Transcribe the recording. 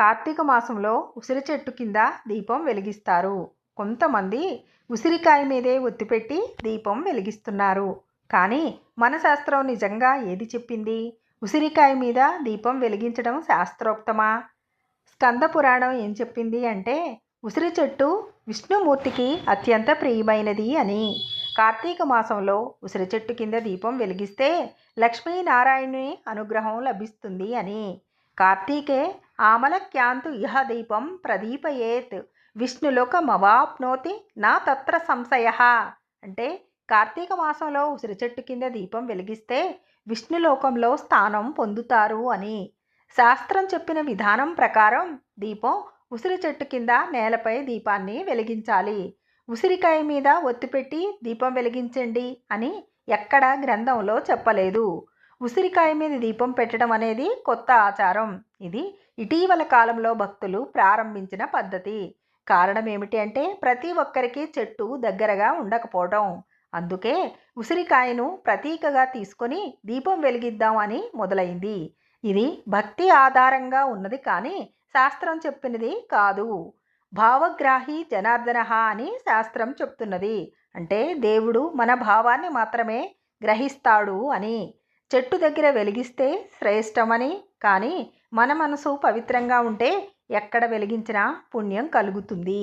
కార్తీక మాసంలో ఉసిరి చెట్టు కింద దీపం వెలిగిస్తారు. కొంతమంది ఉసిరికాయ మీదే ఒత్తిపెట్టి దీపం వెలిగిస్తున్నారు. కానీ మన శాస్త్రం నిజంగా ఏది చెప్పింది? ఉసిరికాయ మీద దీపం వెలిగించడం శాస్త్రోక్తమా? స్కంద పురాణం ఏం చెప్పింది అంటే ఉసిరి చెట్టు విష్ణుమూర్తికి అత్యంత ప్రియమైనది అని. కార్తీక మాసంలో ఉసిరి చెట్టు కింద దీపం వెలిగిస్తే లక్ష్మీనారాయణుని అనుగ్రహం లభిస్తుంది అని. కార్తీకే ఆమలక్యాంతు ఇహ దీపం ప్రదీపయేత్. విష్ణులోకమవాప్నోతి నా తత్ర సంశయ. అంటే కార్తీక మాసంలో ఉసిరి చెట్టు కింద దీపం వెలిగిస్తే విష్ణులోకంలో స్థానం పొందుతారు అని. శాస్త్రం చెప్పిన విధానం ప్రకారం దీపం ఉసిరి చెట్టు కింద నేలపై దీపాన్ని వెలిగించాలి. ఉసిరికాయ మీద ఒత్తిపెట్టి దీపం వెలిగించండి అని ఎక్కడ గ్రంథంలో చెప్పలేదు. ఉసిరికాయ మీద దీపం పెట్టడం అనేది కొత్త ఆచారం. ఇది ఇటీవల కాలంలో భక్తులు ప్రారంభించిన పద్ధతి. కారణం ఏమిటి అంటే ప్రతి ఒక్కరికి చెట్టు దగ్గరగా ఉండకపోవడం. అందుకే ఉసిరికాయను ప్రతీకగా తీసుకొని దీపం వెలిగిద్దాం అని మొదలైంది. ఇది భక్తి ఆధారంగా ఉన్నది కానీ శాస్త్రం చెప్పినది కాదు. భావగ్రాహి జనార్దన అని శాస్త్రం చెప్తున్నది. అంటే దేవుడు మన భావాన్ని మాత్రమే గ్రహిస్తాడు అని. చెట్టు దగ్గర వెలిగిస్తే శ్రేష్టమని కానీ మన మనసు పవిత్రంగా ఉంటే ఎక్కడ వెలిగించినా పుణ్యం కలుగుతుంది.